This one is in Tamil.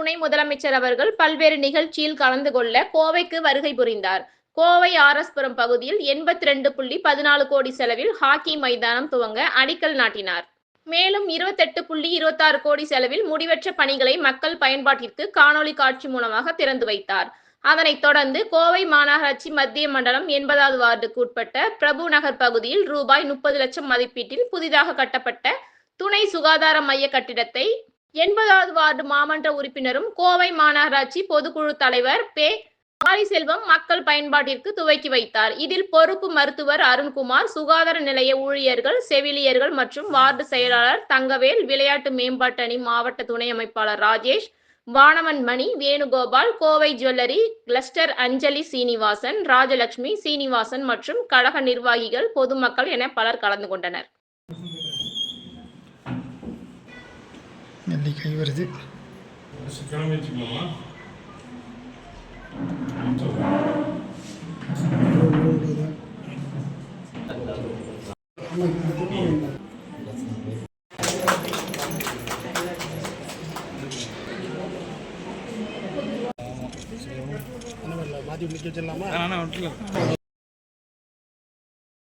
துணை முதலமைச்சர் அவர்கள் பல்வேறு நிகழ்ச்சியில் கலந்து கொள்ள கோவைக்கு வருகை புரிந்தார். கோவை ஆரஸ்புரம் பகுதியில் எண்பத்தி ரெண்டு புள்ளி பதினாலு கோடி செலவில் ஹாக்கி மைதானம் துவங்க அடிக்கல் நாட்டினார். மேலும் இருபத்தெட்டு புள்ளி இருபத்தாறு கோடி செலவில் முடிவற்ற பணிகளை மக்கள் பயன்பாட்டிற்கு காணொளி காட்சி மூலமாக திறந்து வைத்தார். அதனைத் தொடர்ந்து கோவை மாநகராட்சி மத்திய மண்டலம் எண்பதாவது வார்டுக்கு உட்பட்ட பிரபு நகர் பகுதியில் ரூபாய் முப்பது லட்சம் மதிப்பீட்டில் புதிதாக கட்டப்பட்ட துணை சுகாதார மைய கட்டிடத்தை எண்பதாவது வார்டு மாமன்ற உறுப்பினரும் கோவை மாநகராட்சி பொதுக்குழு தலைவர் பே மாரிசெல்வம் மக்கள் பயன்பாட்டிற்கு துவக்கி வைத்தார். இதில் பொறுப்பு மருத்துவர் அருண்குமார் சுகாதார நிலைய ஊழியர்கள் செவிலியர்கள் மற்றும் வார்டு செயலாளர் தங்கவேல் விளையாட்டு மேம்பாட்டு அணி மாவட்ட துணை அமைப்பாளர் ராஜேஷ் வானவன் மணி வேணுகோபால் கோவை ஜுவல்லரி கிளஸ்டர் அஞ்சலி சீனிவாசன் ராஜலட்சுமி சீனிவாசன் மற்றும் கழக நிர்வாகிகள் பொதுமக்கள் என பலர் கலந்து கொண்டனர். நெல்லிக்காய் வருது மாற்றி முடிக்க வச்சிடலாமா